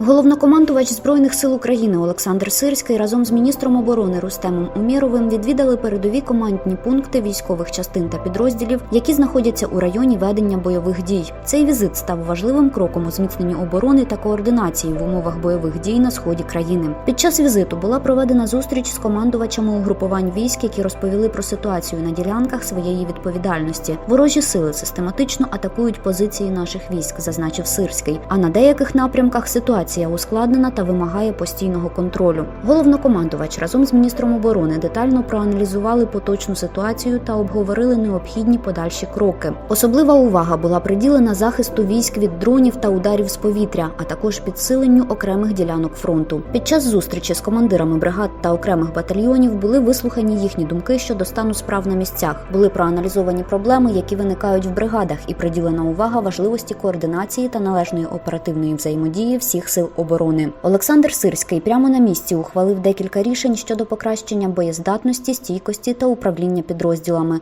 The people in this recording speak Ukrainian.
Головнокомандувач збройних сил України Олександр Сирський разом з міністром оборони Рустемом Умєровим відвідали передові командні пункти військових частин та підрозділів, які знаходяться у районі ведення бойових дій. Цей візит став важливим кроком у зміцненні оборони та координації в умовах бойових дій на сході країни. Під час візиту була проведена зустріч з командувачами угрупувань військ, які розповіли про ситуацію на ділянках своєї відповідальності. Ворожі сили систематично атакують позиції наших військ, зазначив Сирський. А на деяких напрямках ситуація ускладнена та вимагає постійного контролю. Головнокомандувач разом з міністром оборони детально проаналізували поточну ситуацію та обговорили необхідні подальші кроки. Особлива увага була приділена захисту військ від дронів та ударів з повітря, а також підсиленню окремих ділянок фронту. Під час зустрічі з командирами бригад та окремих батальйонів були вислухані їхні думки щодо стану справ на місцях. Були проаналізовані проблеми, які виникають в бригадах, і приділена увага важливості координації та належної оперативної взаємодії всіх сил оборони. Олександр Сирський прямо на місці ухвалив декілька рішень щодо покращення боєздатності, стійкості та управління підрозділами.